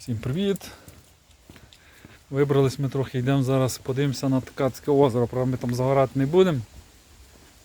Всім привіт! Вибрались ми трохи, йдемо зараз, подивимося на Ткацьке озеро. Правда, ми там загорати не будемо.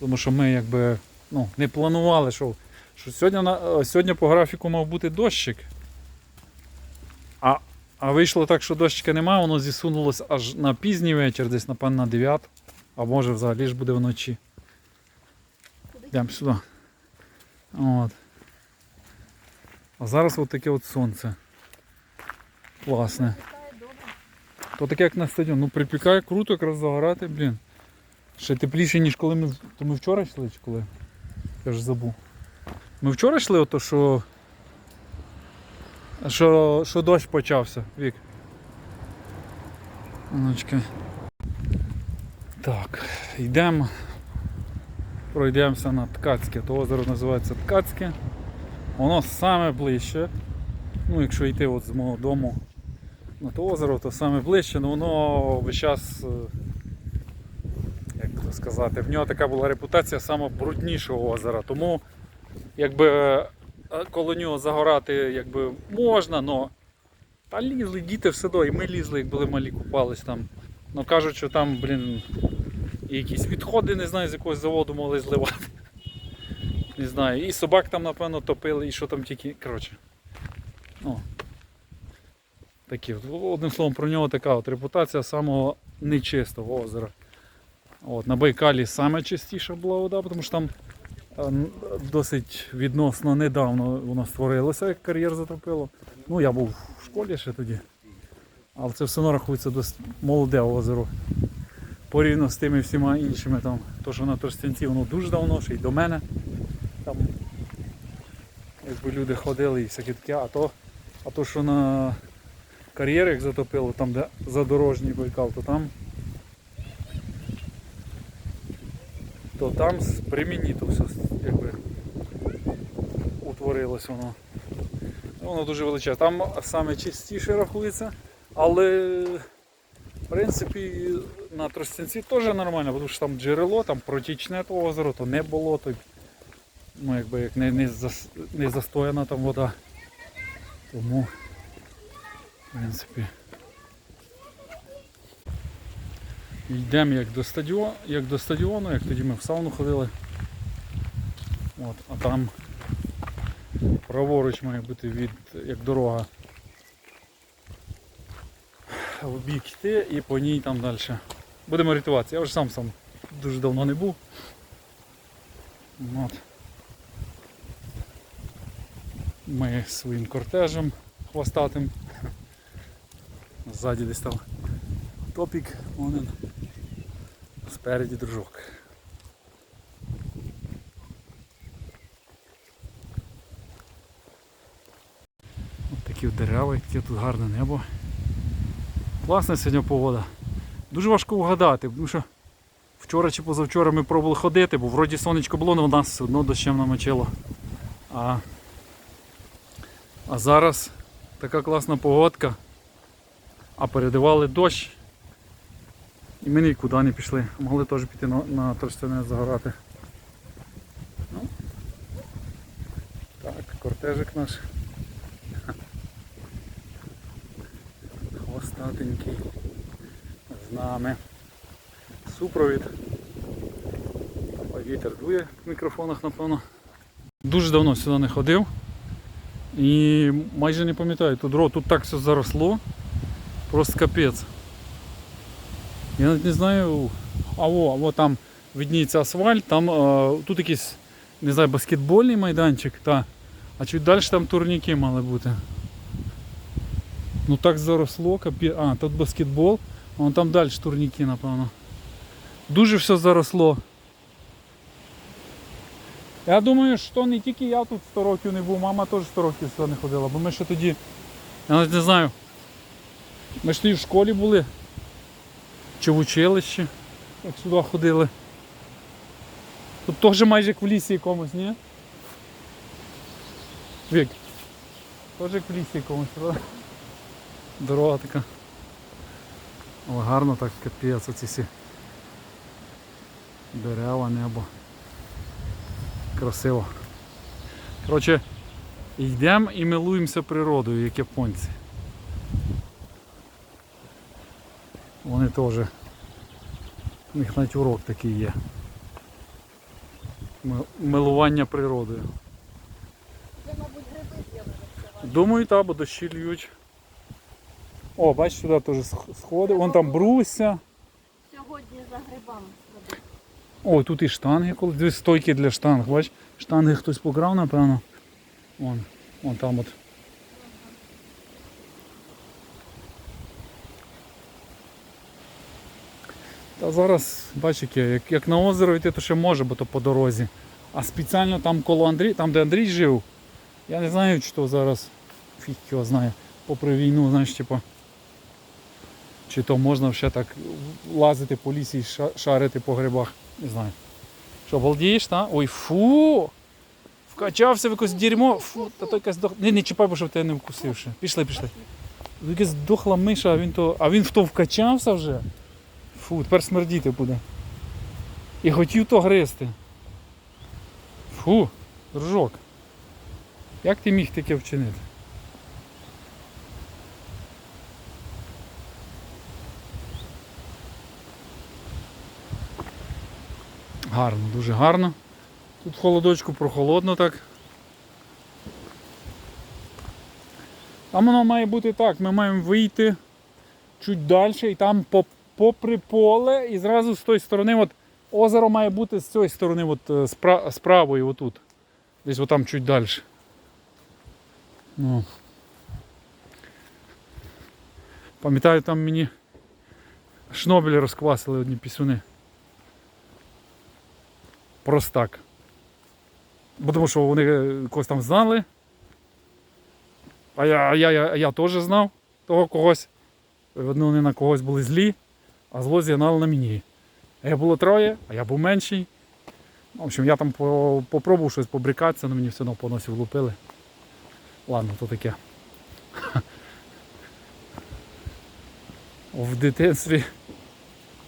Тому що ми якби ну, не планували, що, що сьогодні, на, сьогодні по графіку мав бути дощик. А, а вийшло так, що дощика немає, воно зісунулося аж на пізній вечір, десь напевно на 9, а може взагалі ж буде вночі. Йдемо сюди. От. А зараз от таке от сонце. Класне. То таке як на стадіон. Ну припікає круто якраз загорати, блін. Ще тепліше, ніж коли ми. То ми вчора йшли чи коли? Я ж забув. Ми вчора йшли, ото що. Що, що дощ почався, Вік. Оночки. Так, йдемо. Пройдемося на Ткацьке. То озеро називається Ткацьке. Воно саме ближче. Ну, якщо йти от з мого дому на то озеро, то саме ближче, але воно весь час, е, як то сказати, в нього така була репутація саме бруднішого озера. Тому якби е, коло нього загорати якби, можна, але та лізли діти все одно, і ми лізли, як були малі, купались там. Ну кажуть, що там, блін, і якісь відходи, не знаю, з якогось заводу могли зливати. Не знаю. І собак там, напевно, топили, і що там тільки. Коротше. О. Такі. Одним словом, про нього така от репутація самого нечистого озера. От, на Байкалі саме чистіша була вода, тому що там е, досить відносно недавно воно створилося, як кар'єр затопило. Ну, я був в школі ще тоді. Але це все одно рахується досить молоде озеро. Порівняно з тими всіма іншими там, то що на Тростянці, воно дуже давно, ще й до мене. Там якби люди ходили і всяке таке, а то, а то що на кар'єрах затопило, там де задорожній Байкал, то там то там з- при мені то все якби утворилось воно. Воно дуже величезне. Там саме чистіше рахується, але в принципі на Тростянці теж нормально, тому що там джерело, там протічне то озеро, то не болото. Ну, якби як не, не, зас- не застояна там вода. Тому, в принципі. Йдемо як до стадіону, як до стадіону, як тоді ми в сауну ходили. От, а там праворуч має бути від як дорога в бік йти і по ній там далі. Будемо орієнтуватися. Я вже сам сам дуже давно не був. От. Ми своїм кортежем хвостатим. Ззаді десь там топік, вон. Спереді дружок. Ось такі дерева, яке тут гарне небо. Класна сьогодні погода. Дуже важко вгадати, тому що вчора чи позавчора ми пробували ходити, бо вроді сонечко було, але в нас все одно дощем намочило. А, а зараз така класна погодка. А передавали дощ. І ми нікуди не пішли. Могли теж піти на, на Тростянець загорати. Ну. Так, кортежик наш. Хвостатенький. З нами. Супровід. Вітер дує в мікрофонах, напевно. Дуже давно сюди не ходив. І майже не пам'ятаю, тут, тут так все заросло. Просто капець. Я навіть не знаю. А во, во там видніється асфальт, там е, тут якийсь, не знаю, баскетбольний майданчик, та, а чуть далі там турніки мали бути. Ну так заросло, капець. А, тут баскетбол, а вон там далі турніки, напевно. Дуже все заросло. Я думаю, що не тільки я тут 100 років не був, мама теж 100 років сюди не ходила, бо ми ще тоді, я навіть не знаю, Ми ж тоді в школі були, чи в училищі, як сюди ходили. Тут теж майже як в лісі якомусь, ні? Вік. Теж як в лісі якомусь, правда? Дорога така. Але гарно так капець оці всі дерева, небо. Красиво. Коротше, йдемо і милуємося природою, як японці. Вони теж. У них навіть урок такий є. Милування природою. Це, мабуть, гриби з'явилися. Думаю, та, бо дощі льють. О, бач, сюди теж сх- сходи. Вон там бруся. Сьогодні за грибами сходив. О, тут і штанги, коли дві стойки для штанг. Бач, штанги хтось покрав, напевно. Вон, вон там от. Та зараз, бач, яке, як, як на озеро йти, то ще може, бо то по дорозі. А спеціально там коло Андрій, там де Андрій жив, я не знаю, чи то зараз фіг його знає, попри війну, знаєш, типу. Чи то можна ще так лазити по лісі і шарити по грибах. Не знаю. Що, балдієш, та? Ой, фу! Вкачався в якось дерьмо. Фу, та то якась дох... Не, не чіпай, бо щоб тебе не вкусив ще. Пішли, пішли. Якась дохла миша, а він то. А він в то вкачався вже. Фу, тепер смердіти буде. І хотів то гризти. Фу, дружок. Як ти міг таке вчинити? Гарно, дуже гарно. Тут в холодочку прохолодно так. А воно має бути так, ми маємо вийти чуть далі і там по, попри поле і зразу з тої сторони, от озеро має бути з цієї сторони, от, е, з, правої отут. Десь отам чуть далі. Ну. Пам'ятаю, там мені шнобелі розквасили одні пісюни. Простак. Бо тому що вони е, когось там знали. А я, я, я, я теж знав того когось. Видно, вони на когось були злі, а зло зігнали на мені. А я було троє, а я був менший. В общем, я там по, попробував щось побрикатися, але мені все одно по носі влупили. Ладно, то таке. В дитинстві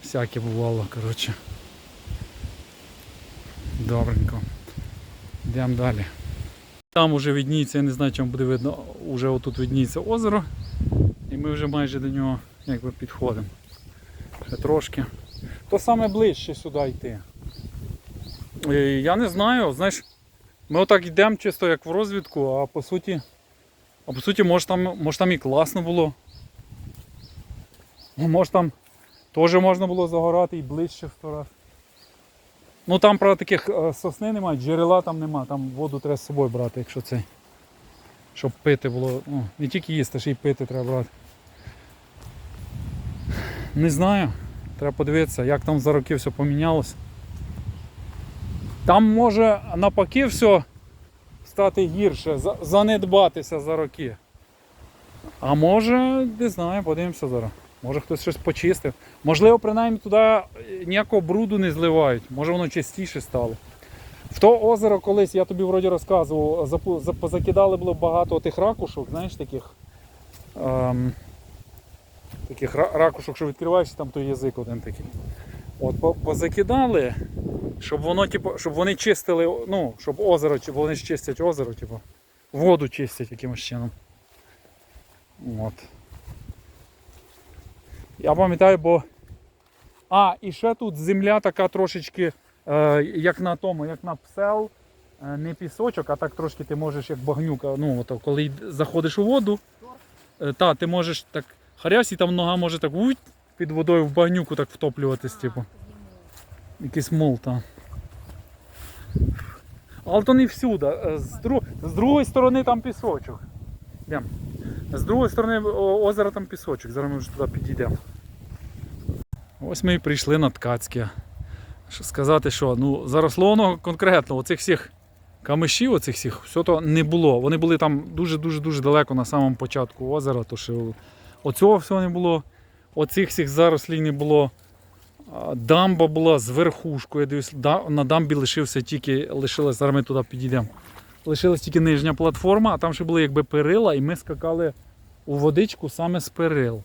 всяке бувало, коротше. Добренько. Йдемо далі. Там уже видніється, я не знаю, чому буде видно, уже отут видніється озеро. І ми вже майже до нього якби підходимо. Ще трошки. То саме ближче сюди йти. Е, Я не знаю, знаєш, ми отак йдемо чисто як в розвідку, а по суті, а по суті, може там, може там і класно було. Може там теж можна було загорати і ближче в раз. Ну там, правда, таких е, сосни немає, джерела там нема, там воду треба з собою брати, якщо це. Щоб пити було. Ну, не тільки їсти, ще й пити треба брати. Не знаю. Треба подивитися, як там за роки все помінялося. Там може навпаки все стати гірше, занедбатися за роки. А може, не знаю, подивимося зараз. Може хтось щось почистив. Можливо, принаймні туди ніякого бруду не зливають. Може воно чистіше стало. В то озеро колись, я тобі вроді розказував, позакидали було багато тих ракушок, знаєш, таких. Ем, таких ракушок, що відкриваєш, там той язик один такий. От позакидали, щоб воно, типу, щоб вони чистили, ну, щоб озеро, вони ж чистять озеро, типу, воду чистять якимось чином. От. Я пам'ятаю, бо. А, і ще тут земля така трошечки, е, як на тому, як на псел, е, не пісочок, а так трошки ти можеш як багнюка. Ну, от, коли заходиш у воду, е, та, ти можеш так харясь, і там нога може так під водою в багнюку так втоплюватись, типу. Якийсь мол, та. Але то не всюди. Е, З, дру... з другої сторони там пісочок. Йдем. З другої сторони о- озера там пісочок. Зараз ми вже туди підійдемо. Ось ми і прийшли на Ткацьке. Що сказати, що ну, заросло воно конкретно, оцих всіх камишів, оцих всіх, все то не було. Вони були там дуже-дуже дуже далеко на самому початку озера, то що оцього всього не було, оцих всіх зарослів не було. Дамба була з верхушкою. Я дивлюсь, на дамбі лишився тільки, лишилась, зараз ми туди підійдемо. Лишилась тільки нижня платформа, а там ще були якби перила, і ми скакали у водичку саме з перил.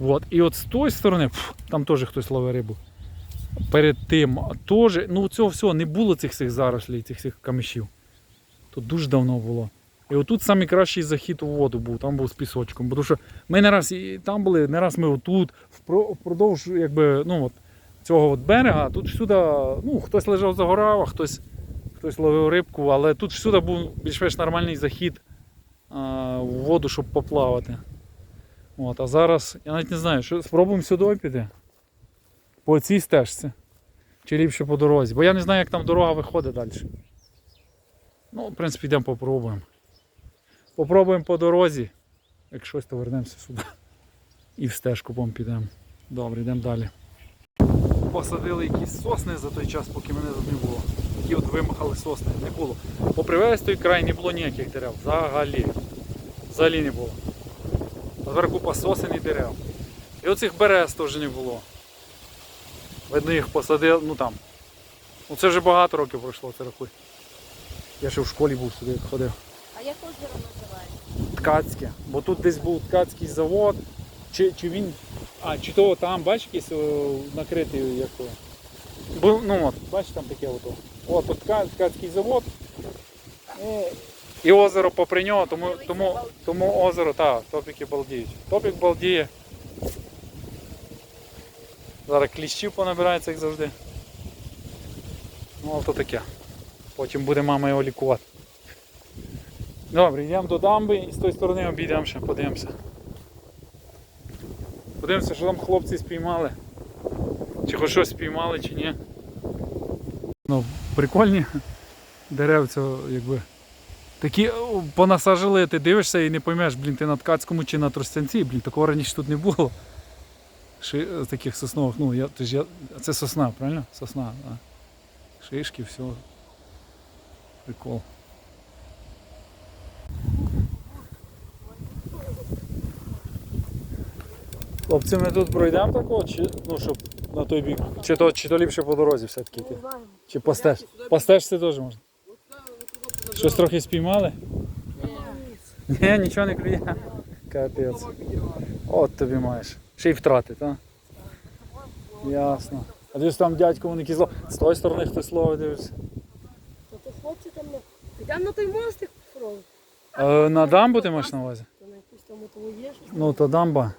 От. І от з тої сторони, пф, там теж хтось ловив рибу. Перед тим теж, ну цього всього не було цих всіх зарослей, цих всіх камишів. Тут дуже давно було. І отут найкращий захід у воду був, там був з пісочком. Бо що ми не раз і там були, не раз ми отут, впродовж якби, ну, от, цього от берега, тут всюди, ну, хтось лежав загорав, а хтось, хтось ловив рибку, але тут всюди був більш-менш нормальний захід а, в воду, щоб поплавати. От, а зараз, я навіть не знаю, що спробуємо сюди піти. По цій стежці. Чи ліпше по дорозі. Бо я не знаю, як там дорога виходить далі. Ну, в принципі, йдемо попробуємо. Попробуємо по дорозі. Як щось, то вернемося сюди. І в стежку пом підемо. Добре, йдемо далі. Посадили якісь сосни за той час, поки мене тут не було. Такі от вимахали сосни, не було. Попри весь той край не було ніяких дерев. Взагалі. Взагалі не було. Зверху купа сосен і дерев. І оцих берез теж не було. Видно, їх посадили, ну там. Ну це вже багато років пройшло, це рахуй. Я ще в школі був сюди ходив. А як озеро називається? Ткацьке. Бо тут десь був ткацький завод. Чи, чи він. А, чи то там, бачиш, якийсь накритий як. то. Був, ну от, бачиш там таке ото. От от тка, ткацький завод. І, і озеро попри нього, тому, тому, тому озеро, так, топіки балдіють. Топік балдіє. Зараз кліщів понабирається, як завжди. Ну, то таке. Потім буде мама його лікувати. Добре, йдемо до дамби і з тої сторони обійдемо ще, подивимося. Подивимося, що там хлопці спіймали. Чи хоч щось спіймали, чи ні. Ну, прикольні деревця, якби. Такі понасажили, ти дивишся і не поймеш, блін, ти на ткацькому чи на тростянці, блін, такого раніше тут не було. Ши, таких соснових, ну, я, ти ж я, це сосна, правильно? Сосна, да. Шишки, все. Прикол. Хлопці, ми тут пройдемо такого, чи ну, щоб на той бік. Чи то, чи то ліпше по дорозі все-таки йти? Чи по стеж? По стежці теж можна. Щось трохи спіймали? Ні, нічого не клює. Капець. От тобі маєш. Ще й втрати, так? Ясно. А десь там дядько вони кізло. З тої сторони хтось ловить дивиться. То то хлопці там не. Підемо на той мостик. Е, на дамбу ти маєш на увазі? То на якусь там є щось. Ну то дамба.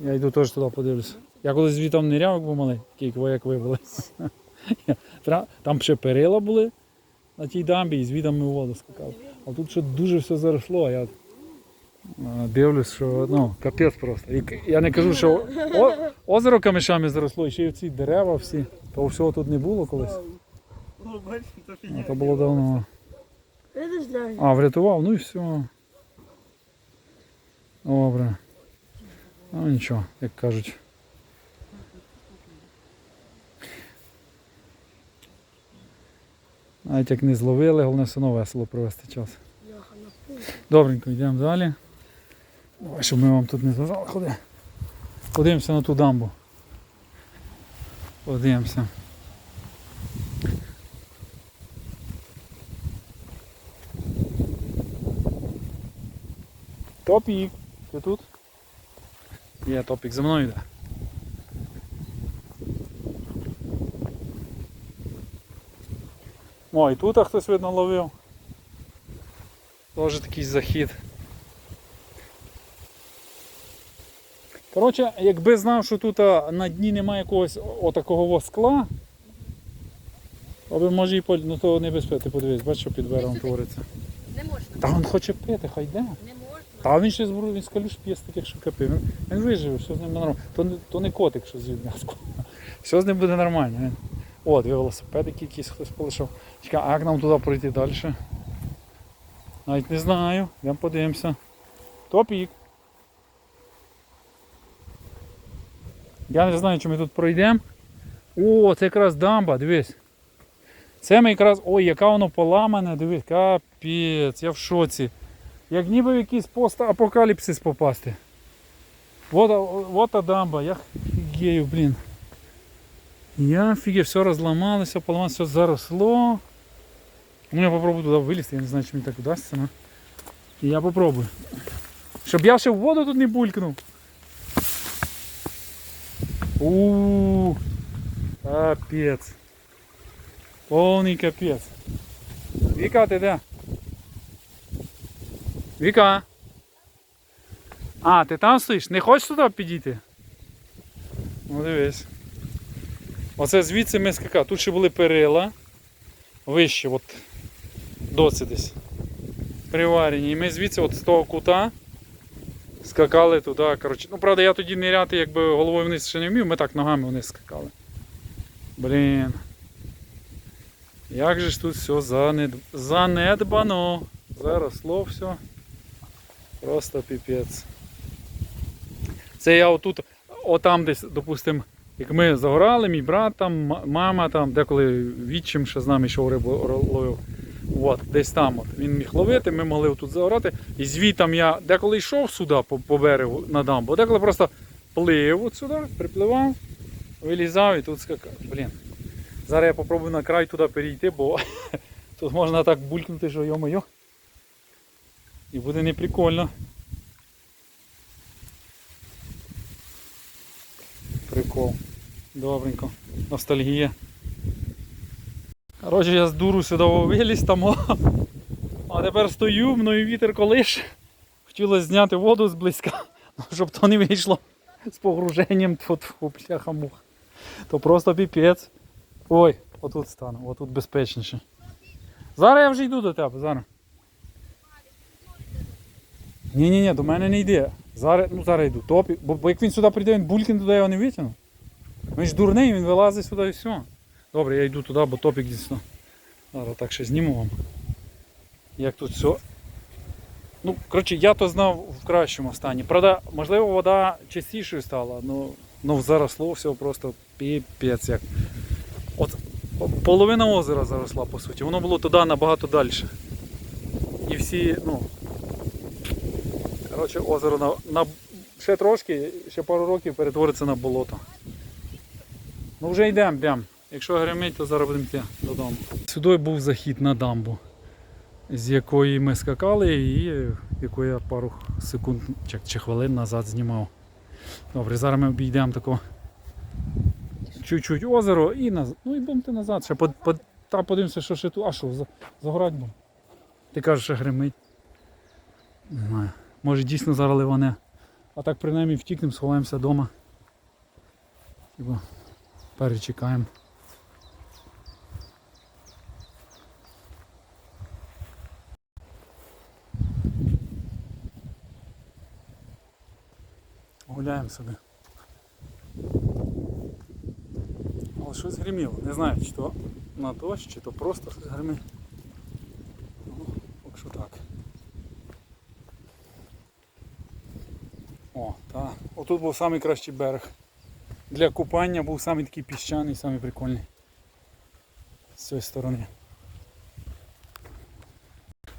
Я йду теж туди подивлюся. Я колись звітом ниряв, як був малий, такий як ви були. Тра- Там ще перила були на тій дамбі і звітом ми у воду скакали. А тут ще дуже все заросло, а я е, дивлюсь, що ну, капець просто. І я не кажу, що о, озеро камешами заросло, і ще й ці дерева всі. Того всього тут не було колись. То було давно. А, врятував, ну і все. Добре. Ну нічого, як кажуть. Навіть як не зловили, головне все одно весело провести час. Добренько, йдемо далі. Давай, щоб ми вам тут не заважали. Ходи. Подивимося на ту дамбу. Подивимося. Топік. Ти тут? Є топік, за мною йде. О, і тут хтось видно ловив. Теж такий захід. Коротше, якби знав, що тут на дні немає якогось отакого скла, то би може і по... ну то небезпечно, ти подивись, бачиш, що під берегом твориться. Не можна. Та він хоче пити, хай йде. Та він ще з він з калюш п'є з таких, що капи. Він, він виживе, все з ним нормально. То, то не котик, що з'їв м'яско. Все з ним буде нормально. Він. Дві велосипедики якісь хтось полишав. Чекай, а як нам туди пройти далі? Навіть не знаю. Йдемо подивимося. Топік. Я не знаю, чи ми тут пройдемо. О, це якраз дамба, дивись. Це ми якраз. Ой, яка воно поламане, дивись, капець, я в шоці. Як ніби в якийсь постапокаліпсис попасти. Вот, вот дамба, я фігею, блін. Я фігею, все розламалося, поламалося, все заросло. Ну я попробую туди вилізти, я не знаю, чи мені так вдасться, но... Я попробую. Щоб я ще в воду тут не булькнув. у Капець. Повний капець. Віка, ти де? Віка. А, ти там стоїш? Не хочеш туди підійти? Ну дивись. Оце звідси ми скакали. Тут ще були перила. Вище, от доці десь. Приварені. І ми звідси от з того кута скакали туди. Коротше. Ну, правда, я тоді ниряти якби головою вниз ще не вмів, ми так ногами вниз скакали. Блін. Як же ж тут все занед... занедбано. Заросло все. Просто піпець. Це я отут, отам десь, допустим, як ми загорали, мій брат там, мама там, деколи відчим ще з нами йшов рибу ловив. От, десь там от. Він міг ловити, ми могли тут загорати. І звітом я деколи йшов сюди по, по берегу на дамбу, деколи просто плив от сюди, припливав, вилізав і тут скакав. Блін. Зараз я попробую на край туди перейти, бо тут можна так булькнути, що йо-моє. І буде неприкольно. Прикол. Добренько. Ностальгія. Коротше, я з дуру сюди виліз там. А тепер стою, мною вітер колиш. Хотілося зняти воду зблизька, щоб то не вийшло з погруженням тьфу-тьфу, бляха муха. То просто піпець. Ой, отут стану, отут безпечніше. Зараз я вже йду до тебе, зараз. Ні, ні, ні, до мене не йде. Зараз, ну зараз йду. Топі. Бо, бо як він сюди прийде, він булькін туди його не витягне. Він ж дурний, він вилазить сюди і все. Добре, я йду туди, бо топік дійсно. Зараз так ще зніму вам. Як тут все. Ну, коротше, я то знав в кращому стані. Правда, можливо, вода чистішою стала, ну, ну заросло все просто піпець як. От половина озера заросла, по суті. Воно було туди набагато далі. І всі, ну. Коротше, озеро на, на ще трошки, ще пару років перетвориться на болото. Ну вже йдемо, йдемо. Якщо гримить, то зараз будемо йти додому. Сюди був захід на дамбу, з якої ми скакали і яку я пару секунд чи, чи хвилин назад знімав. Добре, зараз ми обійдемо тако чуть-чуть озеро і назад. Ну і будемо назад. Ще под, под, там подивимося, що ще тут. А що, за- загорать будемо? Ти кажеш, що гримить. Не знаю. Може дійсно зараз ливане. А так принаймні втікнемо, сховаємося вдома. Типа, перечекаємо. Гуляємо собі. Але щось гриміло. Не знаю, чи то на дощ, чи то просто щось гримить. Ну, поки так. О, та. Отут був найкращий берег. Для купання був самий такий піщаний, самий прикольний. З цієї сторони.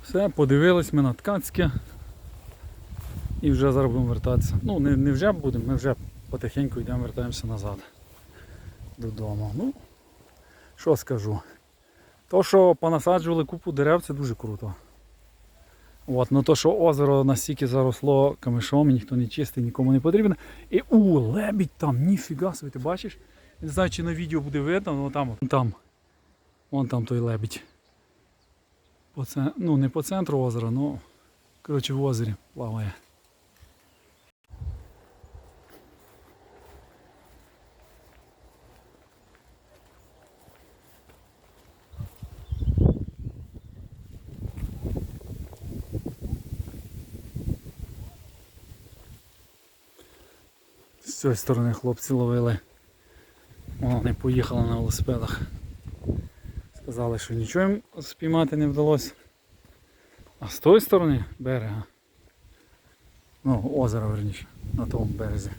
Все, подивились ми на ткацьке. І вже зараз будемо вертатися. Ну, не, не вже будемо, ми вже потихеньку йдемо, вертаємося назад. Додому. Ну, що скажу. То, що понасаджували купу дерев, це дуже круто. От, ну то, що озеро настільки заросло камишом, ніхто не чистий, нікому не потрібно. І у, лебідь там, ніфіга собі, ти бачиш? Не знаю, чи на відео буде видно, але там, от, там. Вон там той лебідь. По це, ну не по центру озера, ну коротше в озері плаває. З цієї сторони хлопці ловили. Вони поїхали на велосипедах. Сказали, що нічого їм спіймати не вдалося. А з тої сторони берега, ну, озера верніше, на тому березі.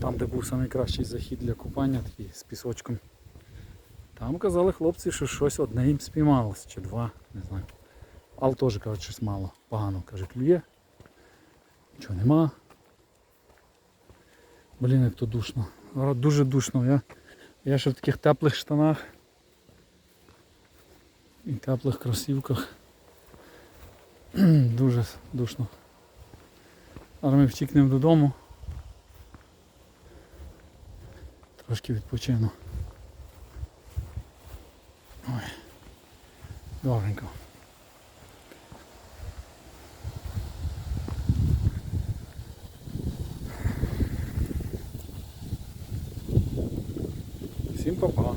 Там, де був найкращий захід для купання, такий з пісочком. Там казали хлопці, що щось одне їм спіймалось, чи два, не знаю. Але теж кажуть, щось мало, погано, каже, клює. Нічого нема. Блін, як то душно. Дуже душно. Я, я ще в таких теплих штанах і теплих кросівках. Дуже душно. Зараз ми втікнемо додому. Трошки відпочину. Ой. Добренько. Всім па-па.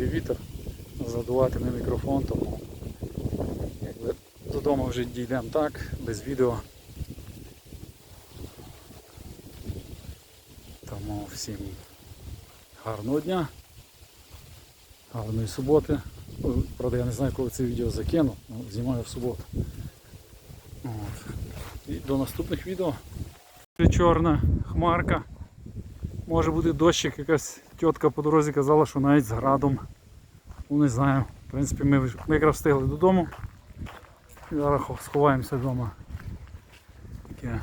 Дує вітер. Задуватиме мікрофон, тому якби додому вже дійдемо так, без відео. Тому всім гарного дня, гарної суботи. Правда, я не знаю, коли це відео закину, ну, знімаю в суботу. От. І до наступних відео. Чорна хмарка. Може бути дощик, якась тітка по дорозі казала, що навіть з градом. Ну не знаю. В принципі, ми, ми якраз встигли додому. І Зараз сховаємося вдома. Таке